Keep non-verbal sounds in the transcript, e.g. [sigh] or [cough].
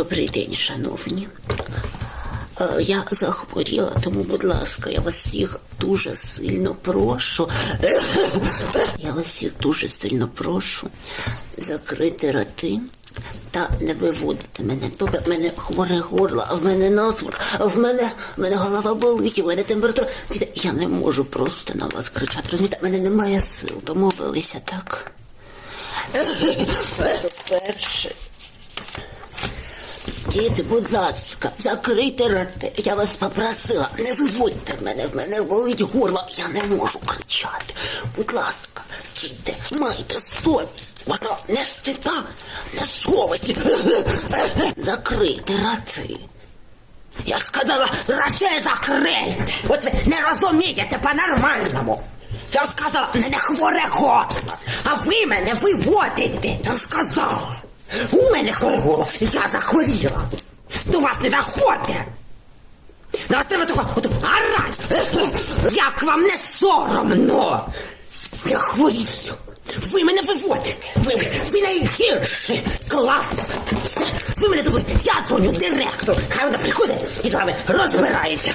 Добрий день, шановні. Е, Я захворіла, тому, будь ласка, я вас всіх дуже сильно прошу. [laughs] Я вас всіх дуже сильно прошу закрити роти та не виводити мене. Тобто в мене хворе горло, а в мене насморк, в мене, в мене голова болить, в мене температура. Я не можу просто на вас кричати. Розумієте, в мене немає сил, домовилися так. [laughs] Перше. Діти, будь ласка, закрийте роти. Я вас попросила, не виводьте мене, в мене болить горло, я не можу кричати. Будь ласка, діти, майте совість. Вас не стида, не совість. Закрийте роти. Я сказала, роти закрийте. От ви не розумієте по-нормальному. Я сказала, мене хворе горло, а ви мене виводите, я сказала. У мене горло, я захворіла. До вас не доходить. На вас треба тако от, орать. Як вам не соромно? Я хворію. Ви мене виводите. Ви, ви найгірший клас. Ви мене доводите. Я дзвоню директору. Хай вона приходить і з вами розбирається.